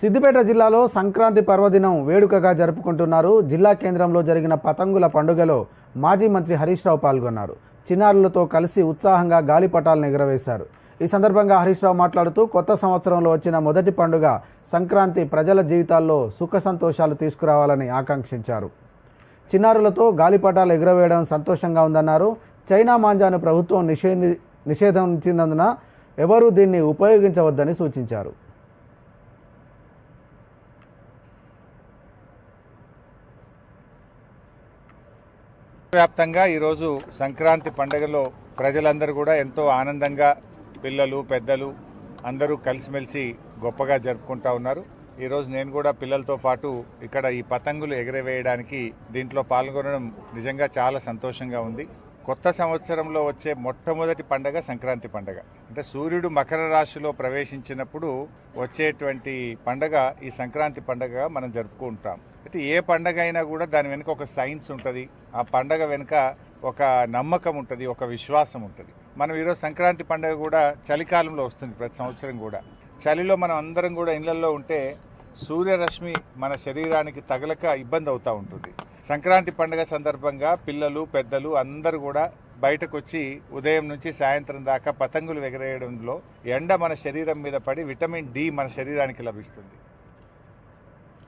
సిద్దిపేట జిల్లాలో సంక్రాంతి పర్వదినం వేడుకగా జరుపుకుంటున్నారు. జిల్లా కేంద్రంలో జరిగిన పతంగుల పండుగలో మాజీ మంత్రి హరీష్ రావు పాల్గొన్నారు. చిన్నారులతో కలిసి ఉత్సాహంగా గాలిపటాలను ఎగురవేశారు. ఈ సందర్భంగా హరీష్ రావు మాట్లాడుతూ కొత్త సంవత్సరంలో వచ్చిన మొదటి పండుగ సంక్రాంతి ప్రజల జీవితాల్లో సుఖ సంతోషాలు తీసుకురావాలని ఆకాంక్షించారు. చిన్నారులతో గాలిపటాలు ఎగురవేయడం సంతోషంగా ఉందన్నారు. చైనా మాంజాను ప్రభుత్వం నిషేధి నిషేధించినందున ఎవరూ దీన్ని ఉపయోగించవద్దని సూచించారు. వ్యాప్తంగా ఈరోజు సంక్రాంతి పండుగలో ప్రజలందరూ కూడా ఎంతో ఆనందంగా పిల్లలు పెద్దలు అందరూ కలిసిమెలిసి గొప్పగా జరుపుకుంటా ఉన్నారు. ఈరోజు నేను కూడా పిల్లలతో పాటు ఇక్కడ ఈ పతంగులు ఎగరవేయడానికి దీంట్లో పాల్గొనడం నిజంగా చాలా సంతోషంగా ఉంది. కొత్త సంవత్సరంలో వచ్చే మొట్టమొదటి పండగ సంక్రాంతి పండగ. అంటే సూర్యుడు మకర రాశిలో ప్రవేశించినప్పుడు వచ్చేటువంటి పండగ ఈ సంక్రాంతి పండగగా మనం జరుపుకుంటాం. అయితే ఏ పండగ అయినా కూడా దాని వెనుక ఒక సైన్స్ ఉంటుంది. ఆ పండగ వెనుక ఒక నమ్మకం ఉంటుంది ఒక విశ్వాసం ఉంటుంది. మనం ఈరోజు సంక్రాంతి పండగ కూడా చలికాలంలో వస్తుంది ప్రతి సంవత్సరం కూడా. చలిలో మనం అందరం కూడా ఇళ్ళలో ఉంటే సూర్యరశ్మి మన శరీరానికి తగలక ఇబ్బంది అవుతూ ఉంటుంది. సంక్రాంతి పండుగ సందర్భంగా పిల్లలు పెద్దలు అందరూ కూడా బయటకు వచ్చి ఉదయం నుంచి సాయంత్రం దాకా పతంగులు ఎగరేయడంలో ఎండ మన శరీరం మీద పడి విటమిన్ డి మన శరీరానికి లభిస్తుంది.